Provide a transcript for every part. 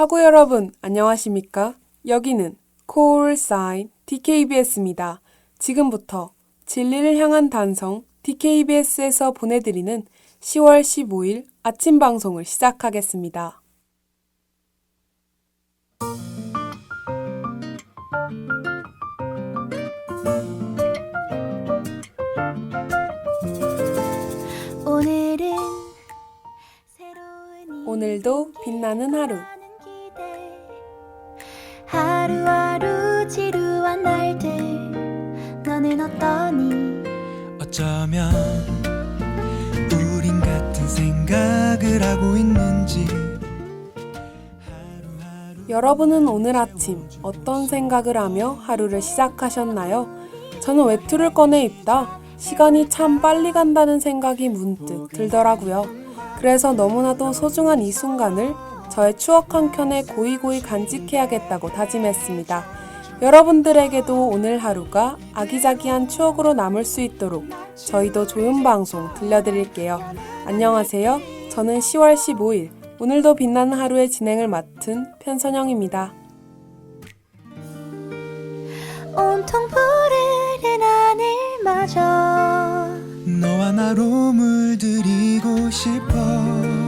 하구 여러분, 안녕하십니까? 여기는 콜 사인 DKBS입니다. 지금부터 진리를 향한 단성 DKBS에서 보내드리는 10월 15일 아침 방송을 시작하겠습니다. 오늘은 오늘도 빛나는 하루. 어쩌면 우린 같은 생각을 하고 있는지 여러분은 오늘 아침 어떤 생각을 하며 하루를 시작하셨나요? 저는 외투를 꺼내 입다 시간이 참 빨리 간다는 생각이 문득 들더라고요. 그래서 너무나도 소중한 이 순간을 저의 추억 한 켠에 고이고이 간직해야겠다고 다짐했습니다. 여러분들에게도 오늘 하루가 아기자기한 추억으로 남을 수 있도록 저희도 좋은 방송 들려드릴게요. 안녕하세요. 저는 10월 15일 오늘도 빛나는 하루의 진행을 맡은 편선영입니다. 온통 푸르른 하늘마저 너와 나로 물들이고 싶어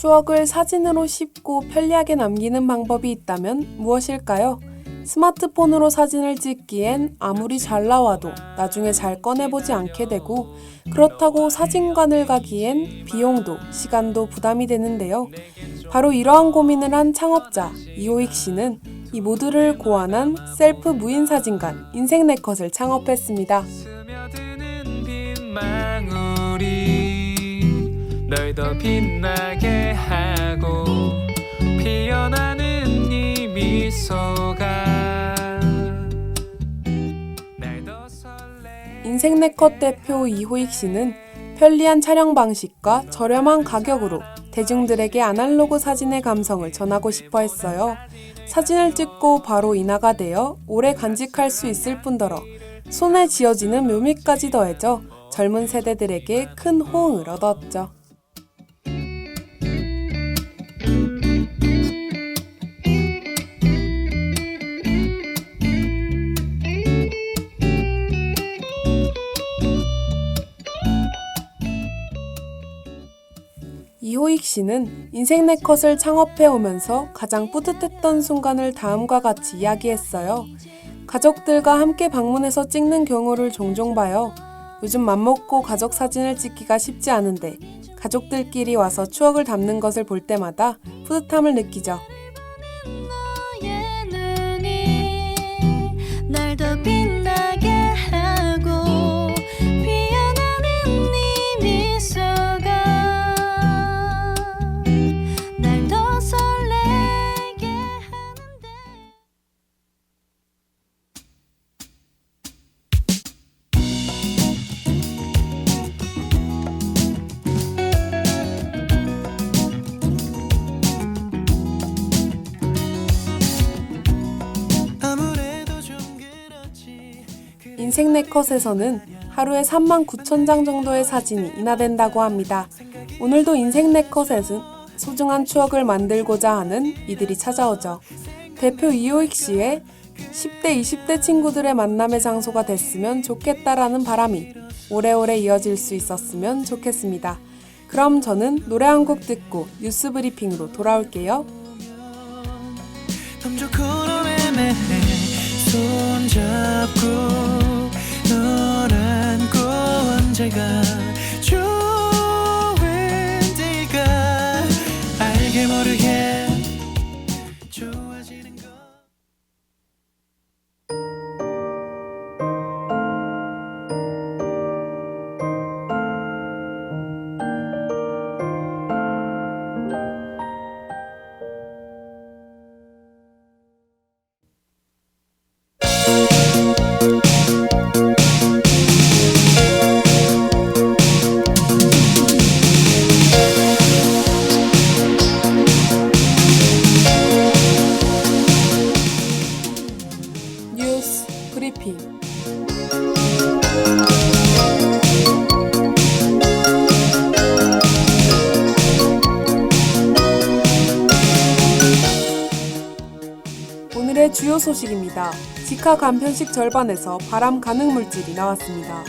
추억을 사진으로 쉽고 편리하게 남기는 방법이 있다면 무엇일까요? 스마트폰으로 사진을 찍기엔 아무리 잘 나와도 나중에 잘 꺼내보지 않게 되고 그렇다고 사진관을 가기엔 비용도 시간도 부담이 되는데요. 바로 이러한 고민을 한 창업자 이호익 씨는 이 모두를 고안한 셀프 무인 사진관 인생 네컷을 창업했습니다. 널 더 빛나게 하고 피어나는 이 미소가 인생 네컷 대표 이호익 씨는 편리한 촬영 방식과 저렴한 가격으로 대중들에게 아날로그 사진의 감성을 전하고 싶어 했어요. 사진을 찍고 바로 인화가 되어 오래 간직할 수 있을 뿐더러 손에 쥐어지는 묘미까지 더해져 젊은 세대들에게 큰 호응을 얻었죠. 이호익 씨는 인생 네컷을 창업해 오면서 가장 뿌듯했던 순간을 다음과 같이 이야기했어요. 가족들과 함께 방문해서 찍는 경우를 종종 봐요. 요즘 맘먹고 가족 사진을 찍기가 쉽지 않은데 가족들끼리 와서 추억을 담는 것을 볼 때마다 뿌듯함을 느끼죠. 인생 네컷에서는 하루에 3만 9천 장 정도의 사진이 인화된다고 합니다. 오늘도 인생 네컷에는 소중한 추억을 만들고자 하는 이들이 찾아오죠. 대표 이호익 씨의 10대, 20대 친구들의 만남의 장소가 됐으면 좋겠다라는 바람이 오래오래 이어질 수 있었으면 좋겠습니다. 그럼 저는 노래 한 곡 듣고 뉴스 브리핑으로 돌아올게요. 손잡고 언제가 좋은지가 알게 모르게 직화 간편식 절반에서 발암 가능 물질이 나왔습니다.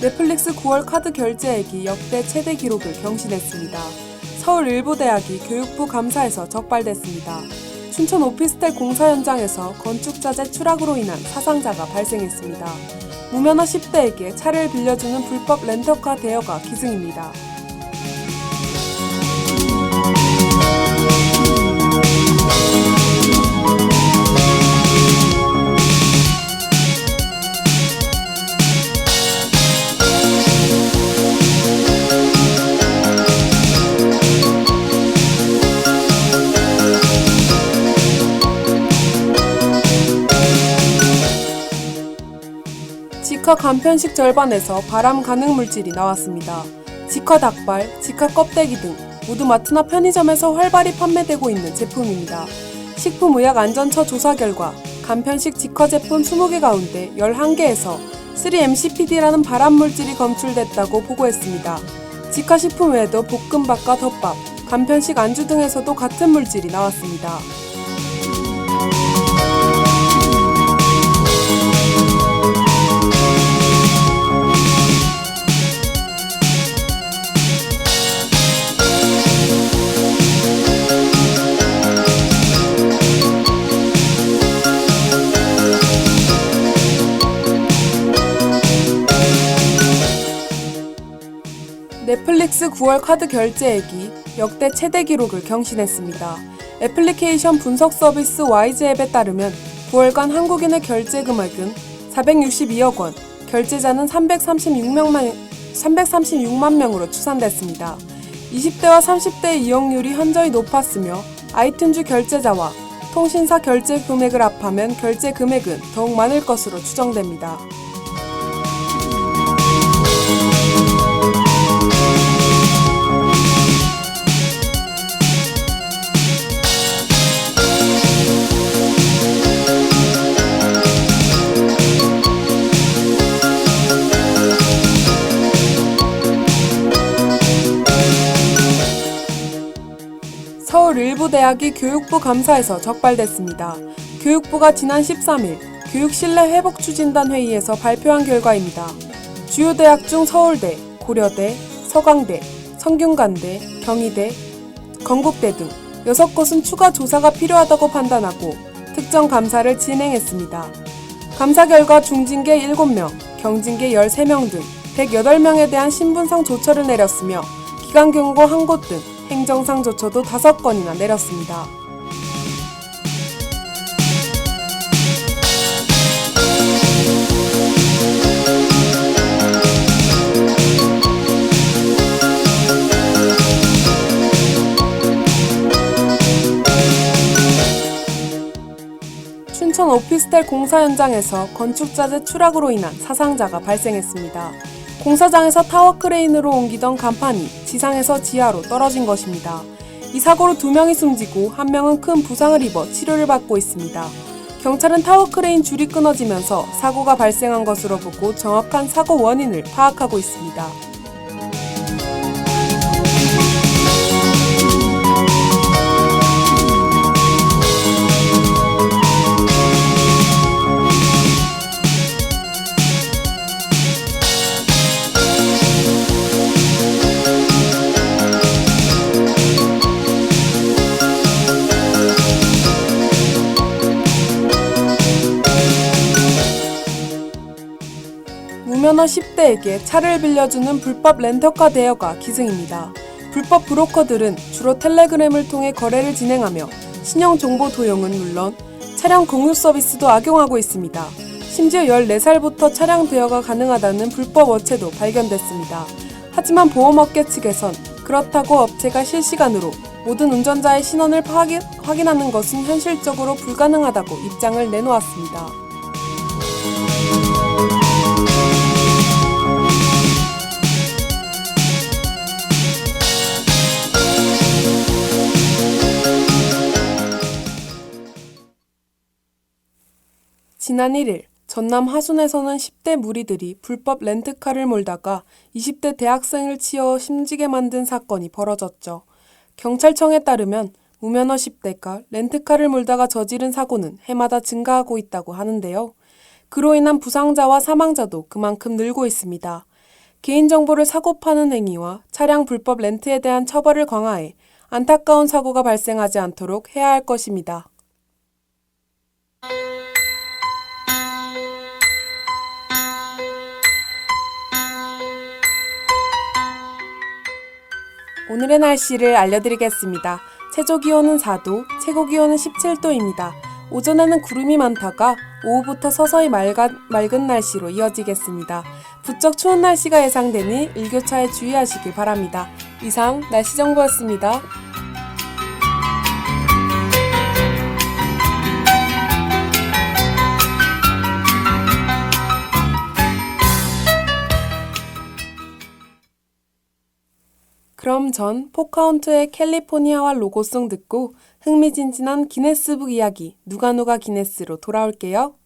넷플릭스 9월 카드 결제액이 역대 최대 기록을 경신했습니다. 서울 일부대학이 교육부 감사에서 적발됐습니다. 춘천 오피스텔 공사 현장에서 건축자재 추락으로 인한 사상자가 발생했습니다. 무면허 10대에게 차를 빌려주는 불법 렌터카 대여가 기승입니다. 직화 간편식 절반에서 발암 가능 물질이 나왔습니다. 직화 닭발, 직화 껍데기 등 모두 마트나 편의점에서 활발히 판매되고 있는 제품입니다. 식품의약안전처 조사 결과 간편식 직화 제품 20개 가운데 11개에서 3-MCPD라는 발암 물질이 검출됐다고 보고했습니다. 직화 식품 외에도 볶음밥과 덮밥, 간편식 안주 등에서도 같은 물질이 나왔습니다. 넷플릭스 9월 카드 결제액이 역대 최대 기록을 경신했습니다. 애플리케이션 분석 서비스 YG앱에 따르면 9월간 한국인의 결제 금액은 462억 원, 결제자는 336명, 336만 명으로 추산됐습니다. 20대와 30대의 이용률이 현저히 높았으며 아이튠즈 결제자와 통신사 결제 금액을 합하면 결제 금액은 더욱 많을 것으로 추정됩니다. 일부대학이 교육부 감사에서 적발됐습니다. 교육부가 지난 13일 교육신뢰 회복 추진단 회의에서 발표한 결과입니다. 주요 대학 중 서울대, 고려대, 서강대, 성균관대, 경희대, 건국대 등 6곳은 추가 조사가 필요하다고 판단하고 특정 감사를 진행했습니다. 감사 결과 중징계 7명, 경징계 13명 등 108명에 대한 신분상 조처를 내렸으며 기관 경고 한곳등 행정상 조처도 5건이나 내렸습니다. 춘천 오피스텔 공사 현장에서 건축자재 추락으로 인한 사상자가 발생했습니다. 공사장에서 타워 크레인으로 옮기던 간판이 지상에서 지하로 떨어진 것입니다. 이 사고로 두 명이 숨지고 한 명은 큰 부상을 입어 치료를 받고 있습니다. 경찰은 타워 크레인 줄이 끊어지면서 사고가 발생한 것으로 보고 정확한 사고 원인을 파악하고 있습니다. 무면허 10대에게 차를 빌려주는 불법 렌터카 대여가 기승입니다. 불법 브로커들은 주로 텔레그램을 통해 거래를 진행하며 신용 정보 도용은 물론 차량 공유 서비스도 악용하고 있습니다. 심지어 14살부터 차량 대여가 가능하다는 불법 업체도 발견됐습니다. 하지만 보험업계 측에선 그렇다고 업체가 실시간으로 모든 운전자의 신원을 확인, 확인하는 것은 현실적으로 불가능하다고 입장을 내놓았습니다. 지난 1일 전남 하순에서는 10대 무리들이 불법 렌트카를 몰다가 20대 대학생을 치어 심지게 만든 사건이 벌어졌죠. 경찰청에 따르면 우면허 10대가 렌트카를 몰다가 저지른 사고는 해마다 증가하고 있다고 하는데요. 그로 인한 부상자와 사망자도 그만큼 늘고 있습니다. 개인정보를 사고 파는 행위와 차량 불법 렌트에 대한 처벌을 강화해 안타까운 사고가 발생하지 않도록 해야 할 것입니다. 오늘의 날씨를 알려드리겠습니다. 최저 기온은 4도, 최고 기온은 17도입니다. 오전에는 구름이 많다가 오후부터 서서히 맑아, 맑은 날씨로 이어지겠습니다. 부쩍 추운 날씨가 예상되니 일교차에 주의하시길 바랍니다. 이상 날씨 정보였습니다. 그럼 전 포카운트의 캘리포니아와 로고송 듣고 흥미진진한 기네스북 이야기 누가 누가 기네스로 돌아올게요.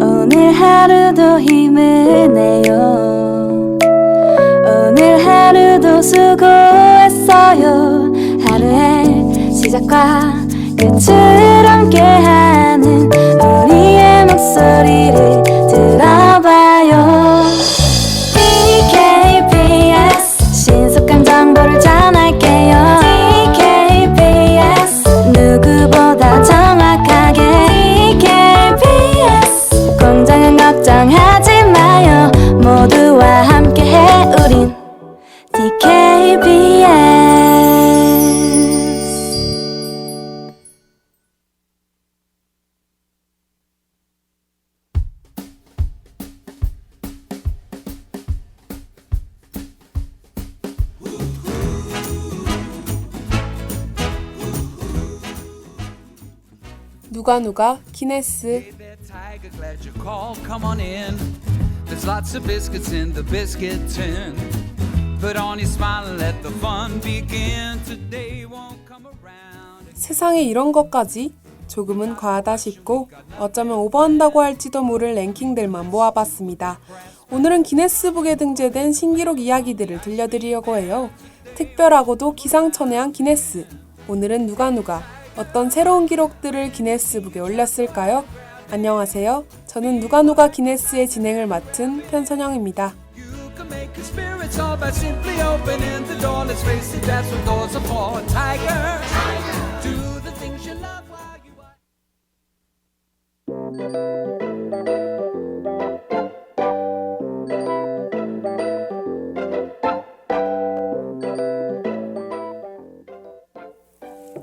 오늘 하루도 힘을 내요. 오늘 하루도 수고했어요. 하루의 시작과 끝을 함께하는 우리의 목소리를 누가 누가 기네스 Hey there, Tiger, glad you called. Come on in. There's lots of biscuits in the biscuit tin. Put on your smile and let the fun begin. Today won't come around. 세상에 이런 것까지 조금은 과하다 싶고 어쩌면 오버한다고 할지도 모를 랭킹들만 모아봤습니다. 오늘은 기네스북에 등재된 신기록 이야기들을 들려드리려고 해요. 특별하고도 기상천외한 기네스. 오늘은 누가 누가 어떤 새로운 기록들을 기네스북에 올렸을까요? 안녕하세요. 저는 누가 누가 기네스의 진행을 맡은 편선영입니다.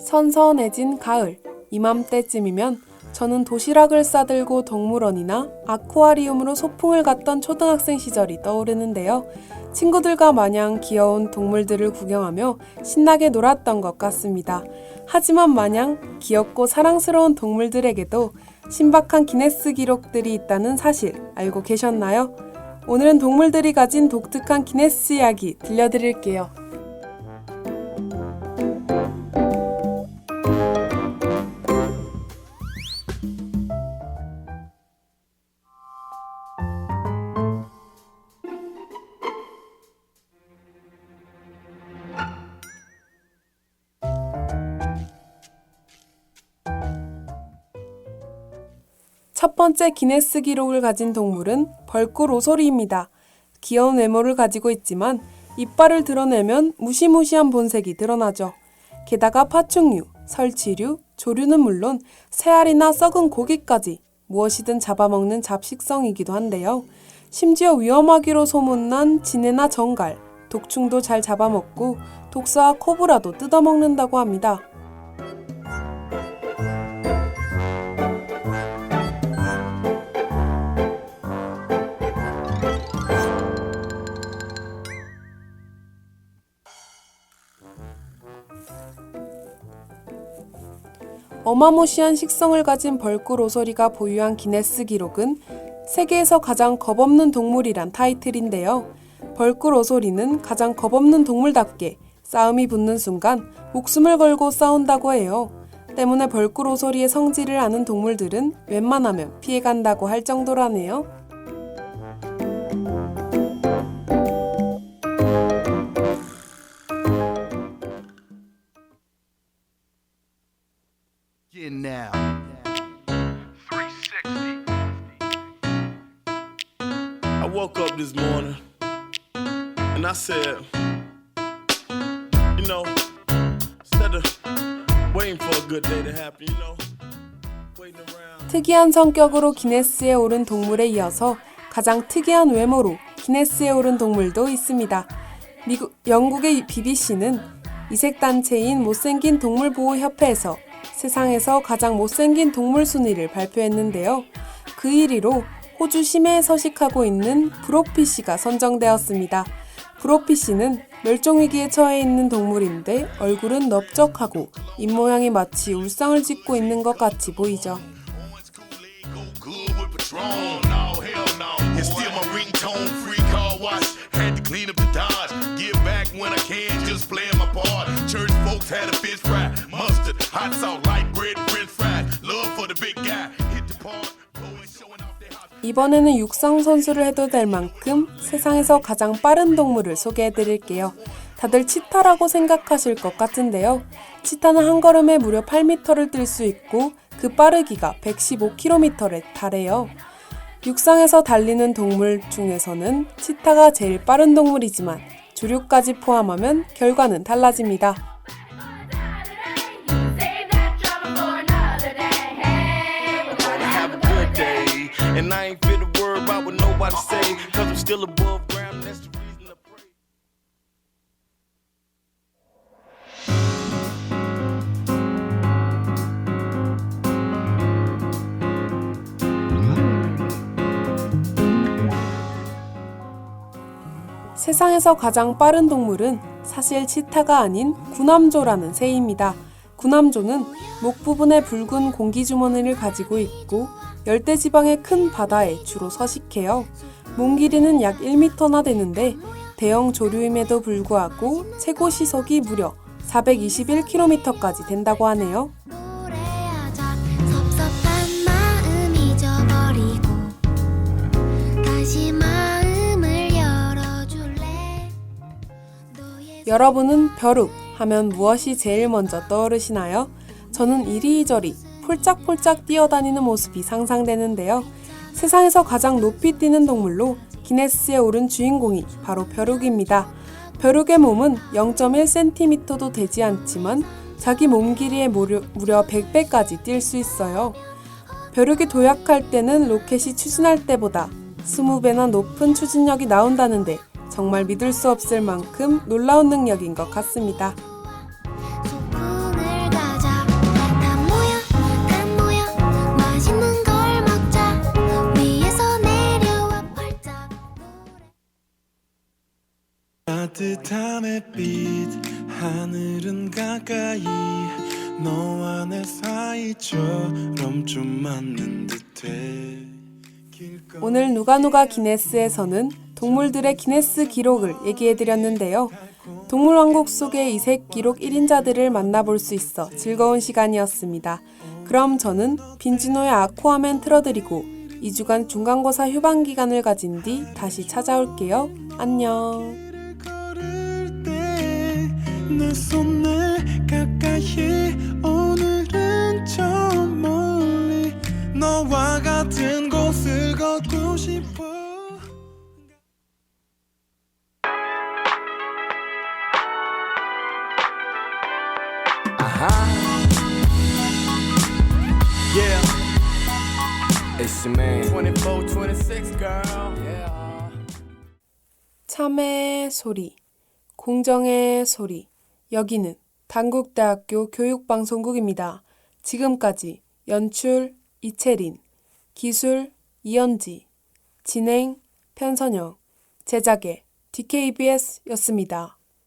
선선해진 가을, 이맘때쯤이면 저는 도시락을 싸들고 동물원이나 아쿠아리움으로 소풍을 갔던 초등학생 시절이 떠오르는데요. 친구들과 마냥 귀여운 동물들을 구경하며 신나게 놀았던 것 같습니다. 하지만 마냥 귀엽고 사랑스러운 동물들에게도 신박한 기네스 기록들이 있다는 사실 알고 계셨나요? 오늘은 동물들이 가진 독특한 기네스 이야기 들려드릴게요. 첫 번째 기네스 기록을 가진 동물은 벌꿀 오소리입니다. 귀여운 외모를 가지고 있지만 이빨을 드러내면 무시무시한 본색이 드러나죠. 게다가 파충류, 설치류, 조류는 물론 새알이나 썩은 고기까지 무엇이든 잡아먹는 잡식성이기도 한데요. 심지어 위험하기로 소문난 지네나 정갈, 독충도 잘 잡아먹고 독사와 코브라도 뜯어먹는다고 합니다. 어마무시한 식성을 가진 벌꿀 오소리가 보유한 기네스 기록은 세계에서 가장 겁없는 동물이란 타이틀인데요. 벌꿀 오소리는 가장 겁없는 동물답게 싸움이 붙는 순간 목숨을 걸고 싸운다고 해요. 때문에 벌꿀 오소리의 성질을 아는 동물들은 웬만하면 피해간다고 할 정도라네요. Yeah, now. I woke up this morning and I said, you know, instead of waiting for a good day to happen, you know, waiting around. 특이한 성격으로 기네스에 오른 동물에 이어서 가장 특이한 외모로 기네스에 오른 동물도 있습니다. 미국, 영국의 BBC는 이색 단체인 못생긴 동물 보호 협회에서 세상에서 가장 못생긴 동물 순위를 발표했는데요. 그 1위로 호주 심해에 서식하고 있는 브로피시가 선정되었습니다. 브로피시는 멸종위기에 처해 있는 동물인데 얼굴은 넓적하고 입모양이 마치 울상을 짓고 있는 것 같이 보이죠. 이번에는 육상 선수를 해도 될 만큼 세상에서 가장 빠른 동물을 소개해 드릴게요. 다들 치타라고 생각하실 것 같은데요. 치타는 한 걸음에 무려 8m를 뛸 수 있고 그 빠르기가 115km에 달해요. 육상에서 달리는 동물 중에서는 치타가 제일 빠른 동물이지만 조류까지 포함하면 결과는 달라집니다. What nobody say, cause I'm still above ground, that's the reason to pray. 세상에서 가장 빠른 동물은 사실 치타가 아닌 구남조라는 새입니다. 구남조는 목 부분에 붉은 공기 주머니를 가지고 있고 열대 지방의 큰 바다에 주로 서식해요. 몸 길이는 약 1m나 되는데 대형 조류임에도 불구하고 최고 시속이 무려 421km까지 된다고 하네요. 여러분은 벼룩 하면 무엇이 제일 먼저 떠오르시나요? 저는 이리저리 폴짝폴짝 뛰어다니는 모습이 상상되는데요. 세상에서 가장 높이 뛰는 동물로 기네스에 오른 주인공이 바로 벼룩입니다. 벼룩의 몸은 0.1cm도 되지 않지만 자기 몸 길이의 무려, 무려 100배까지 뛸 수 있어요. 벼룩이 도약할 때는 로켓이 추진할 때보다 20배나 높은 추진력이 나온다는데 정말 믿을 수 없을 만큼 놀라운 능력인 것 같습니다. 따뜻한 햇빛 하늘은 가까이 너와 내 사이처럼 좀 맞는 듯해 오늘 누가 누가 기네스에서는 동물들의 기네스 기록을 얘기해드렸는데요. 동물왕국 속의 이색 기록 1인자들을 만나볼 수 있어 즐거운 시간이었습니다. 그럼 저는 빈지노의 아쿠아맨 틀어드리고 2주간 중간고사 휴방 기간을 가진 뒤 다시 찾아올게요. 안녕. 걸을 때내 손을 가까이 오늘은 저 멀리 너와 같은 곳을 걷고 싶어 Yeah. It's your man. 24, 26, girl. Yeah. 참의 소리, 공정의 소리. 여기는 단국대학교 교육방송국입니다. 지금까지 연출 이채린, 기술 이현지, 진행 편선영, 제작의 DKBS였습니다.